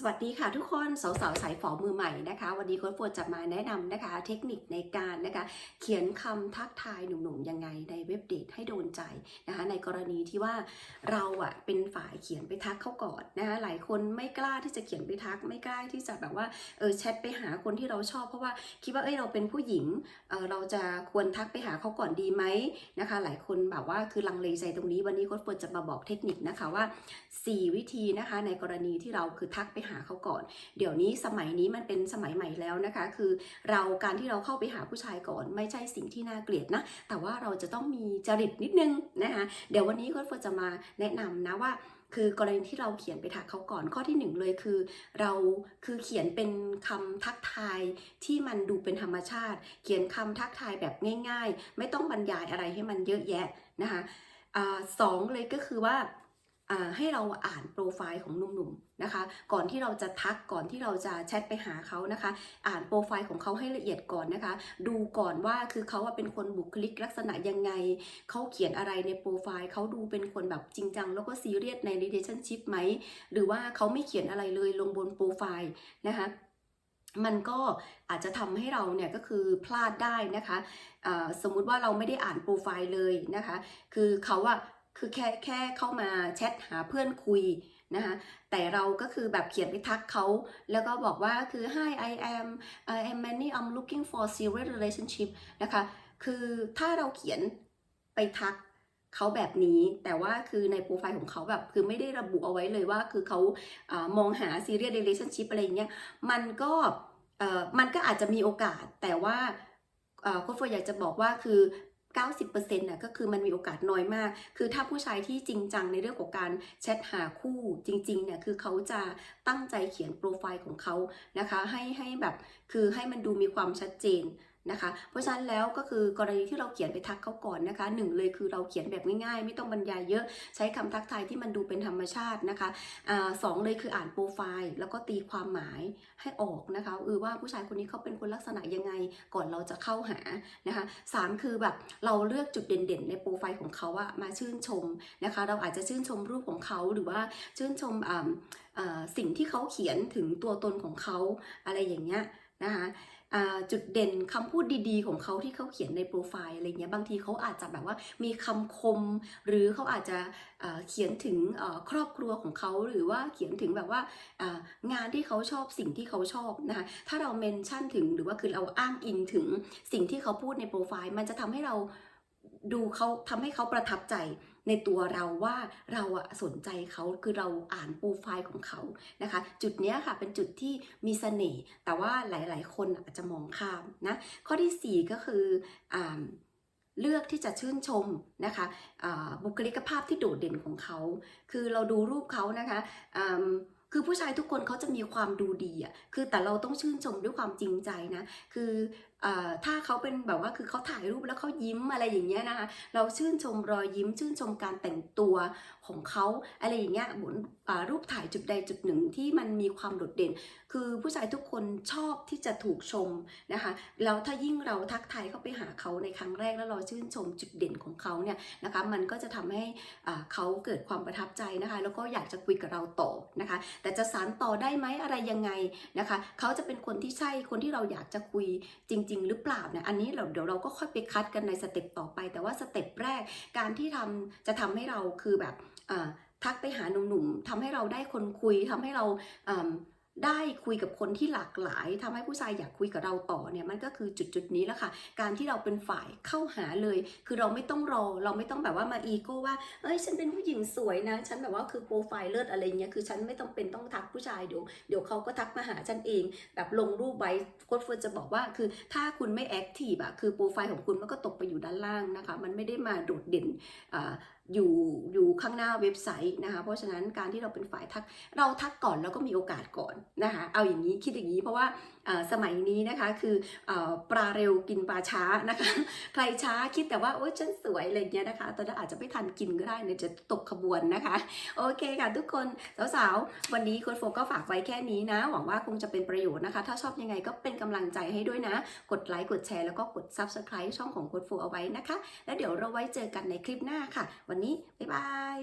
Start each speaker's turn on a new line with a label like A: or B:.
A: สวัสดีค่ะทุกคนสาวๆสายฝอมือใหม่นะคะ วันนี้โค้ชโฟนจะมาแนะนำนะคะ เทคนิคในการนะคะ เขียนคำทักทายหนุ่มๆยังไงในเว็บเดทให้โดนใจนะคะ ในกรณีที่ว่าเราอะเป็นฝ่ายเขียนไปทักเขาก่อนนะคะหลายคนไม่กล้าที่จะเขียนไปทัก ไม่กล้าที่จะแบบว่าเออแชทไปหาคนที่เราชอบเพราะว่าคิดว่าเอ้ยเราเป็นผู้หญิงเออเราจะควรทักไปหาเขาก่อนดีไหมนะคะ หลายคนแบบว่าคือลังเลใจตรงนี้วันนี้โค้ชโฟนจะมาบอกเทคนิคนะคะว่า 4 วิธีนะคะ ในกรณีที่เราคือทักไปหาเขาก่อน เดี๋ยวนี้สมัยนี้มันเป็นสมัยใหม่แล้วนะคะ คือเราการที่เราเข้าไปหาผู้ชายก่อน ไม่ใช่สิ่งที่น่าเกลียดนะ แต่ว่าเราจะต้องมีจริตนิดนึงนะคะเดี๋ยววันนี้ก็จะมาแนะนำนะว่าคือกรณีที่เราเขียนไปทักเขาก่อนข้อที่หนึ่งเลยคือ เราคือเขียนเป็นคำทักทายที่มันดูเป็นธรรมชาติ เขียนคำทักทายแบบง่าย ๆ ไม่ต้องบรรยายอะไรให้มันเยอะแยะนะคะอาสองเลยก็คือว่า ให้เราอ่านโปรไฟล์ของหนุ่มๆนะคะ ก่อนที่เราจะทักก่อนที่เราจะแชทไปหาเขานะคะ อ่านโปรไฟล์ของเขาให้ละเอียดก่อนนะคะ ดูก่อนว่าคือเขาว่าเป็นคนบุคลิกลักษณะยังไง เขาเขียนอะไรในโปรไฟล์เขาดูเป็นคนแบบจริงจัง แล้วก็ซีเรียสใน relationship ไหม หรือว่าเขาไม่เขียนอะไรเลยลงบนโปรไฟล์นะคะมันก็อาจจะทำให้เราเนี่ยก็คือพลาดได้นะคะ สมมุติว่าเราไม่ได้อ่านโปรไฟล์เลยนะคะ คือเขาอะ คือแค่แค่เข้ามาแชทหาเพื่อนคุยนะคะแต่เราก็คือแบบเขียนไปทักเขา แล้วก็บอกว่าคือ hi I am I am Manny I'm looking for serious relationship นะคะ คือถ้าเราเขียนไปทักเขาแบบนี้แต่ว่าคือในโปรไฟล์ของเขาแบบคือไม่ได้ระบุเอาไว้เลยว่าคือเขาอมองหา serious relationship อะไรอย่างเงี้ยมันก็มันก็อาจจะมีโอกาสแต่ว่าโค้ชโฟอยากจะบอกว่าคือ 90%น่ะก็คือมันมีโอกาสน้อยมาก คือถ้าผู้ชายที่จริงจังในเรื่องของการแชทหาคู่จริงๆเนี่ยคือเขาจะตั้งใจเขียนโปรไฟล์ของเขานะคะให้ให้แบบคือให้มันดูมีความชัดเจน นะคะ เพราะฉะนั้นแล้วก็คือกรณีที่เราเขียนไปทักเขาก่อนนะคะหนึ่งเลยคือเราเขียนแบบง่ายๆ ไม่ต้องบรรยายเยอะใช้คำทักทายที่มันดูเป็นธรรมชาตินะคะอสองเลยคืออ่านโปรไฟล์แล้วก็ตีความหมายให้ออกนะคะเออว่าผู้ชายคนนี้เขาเป็นคนลักษณะยังไงก่อนเราจะเข้าหานะคะสามคือแบบเราเลือกจุดเด่นๆ ในโปรไฟล์ของเขาอะมาชื่นชมนะคะ เราอาจจะชื่นชมรูปของเขาหรือว่าชื่นชมสิ่งที่เขาเขียนถึงตัวตนของเขาอะไรอย่างเงี้ยนะคะ จุดเด่นคำพูดดีๆ ของเขาที่เขาเขียนในโปรไฟล์อะไรเงี้ยบางทีเขาอาจจะแบบว่ามีคำคม หรือเขาอาจจะเขียนถึงครอบครัวของเขาหรือว่าเขียนถึงแบบว่าอ่างานที่เขาชอบสิ่งที่เขาชอบนะคะถ้าเราเมนชั่นถึงหรือว่าคือเราอ้างอิงถึงสิ่งที่เขาพูดในโปรไฟล์ มันจะทำให้เราดูเขาทำให้เขาประทับใจ ในตัวเราว่าเราอะสนใจเขาคือเราอ่านโปรไฟล์ของเขานะคะ จุดเนี้ยค่ะเป็นจุดที่มีเสน่ห์แต่ว่าหลาย ๆ คนอาจจะมองข้ามนะข้อที่ 4 ก็คืออาเลือกที่จะชื่นชมนะคะบุคลิกภาพที่โดดเด่นของเขา คือเราดูรูปเขานะคะอ่าคือผู้ชายทุกคนเขาจะมีความดูดีอะ คือแต่เราต้องชื่นชมด้วยความจริงใจนะ คือ ถ้าเขาเป็นแบบว่าคือเขาถ่ายรูปแล้วเขายิ้มอะไรอย่างเงี้ยนะคะ เราชื่นชมรอยยิ้ม ชื่นชมการแต่งตัวของเขาอะไรอย่างเงี้ยบนรูปถ่ายจุดใดจุดหนึ่งที่มันมีความโดดเด่น คือผู้ชายทุกคนชอบที่จะถูกชมนะคะแล้วถ้ายิ่งเราทักทายเข้าไปหาเขาในครั้งแรกแล้วเราชื่นชมจุดเด่นของเขาเนี่ยนะคะมันก็จะทำให้เขาเกิดความประทับใจนะคะ แล้วก็อยากจะคุยกับเราต่อนะคะ แต่จะสานต่อได้ไหมอะไรยังไงนะคะ เขาจะเป็นคนที่ใช่คนที่เราอยากจะคุยจริงๆ หรือเปล่าเนี่ยอันนี้เราเดี๋ยวเราก็ค่อยไปคัดกันในสเต็ปต่อไป แต่ว่าสเต็ปแรกการที่ทำจะทำให้เราคือแบบทักไปหาหนุ่มๆทำให้เราได้คนคุยทำให้เราอ่า ได้คุยกับคนที่หลากหลายทำให้ผู้ชายอยากคุยกับเราต่อเนี่ยมันก็คือจุดจุดนี้แหละค่ะ การที่เราเป็นฝ่ายเข้าหาเลย คือเราไม่ต้องรอ เราไม่ต้องแบบว่ามาอีโก้ว่าเอ้ยฉันเป็นผู้หญิงสวยนะ ฉันแบบว่าคือโปรไฟล์เลิศอะไรเงี้ยคือฉันไม่ต้องเป็นต้องทักผู้ชายเดี๋ยวเดี๋ยวเขาก็ทักมาหาฉันเอง แบบลงรูปไว้โค้ชเฟิร์นจะบอกว่าคือถ้าคุณไม่แอคทีฟอะคือโปรไฟล์ของคุณมันก็ตกไปอยู่ด้านล่างนะคะ มันไม่ได้มาโดดเด่นอ่า อยู่อยู่ข้างหน้าเว็บไซต์นะคะ เพราะฉะนั้นการที่เราเป็นฝ่ายทักเราทักก่อนแล้วก็มีโอกาสก่อนนะคะ เอาอย่างนี้คิดอย่างนี้เพราะว่าอ่า สมัยนี้นะคะคืออปลาเร็วกินปลาช้านะคะ ใครช้าคิดแต่ว่าโอ๊ยฉันสวยอะไรอย่างเงี้ยนะคะตอนนั้นอาจจะไม่ทันกินก็ได้เนี่ยจะตกขบวนนะคะ โอเคค่ะทุกคนสาวๆ วันนี้โค้ชโฟก็ฝากไว้แค่นี้นะ หวังว่าคงจะเป็นประโยชน์นะคะ ถ้าชอบยังไงก็เป็นกำลังใจให้ด้วยนะ กดไลค์กดแชร์แล้วก็กด subscribe ช่องของโค้ชโฟเอาไว้นะคะ แล้วเดี๋ยวเราไว้เจอกันในคลิปหน้าค่ะ วันนี้บ๊ายบาย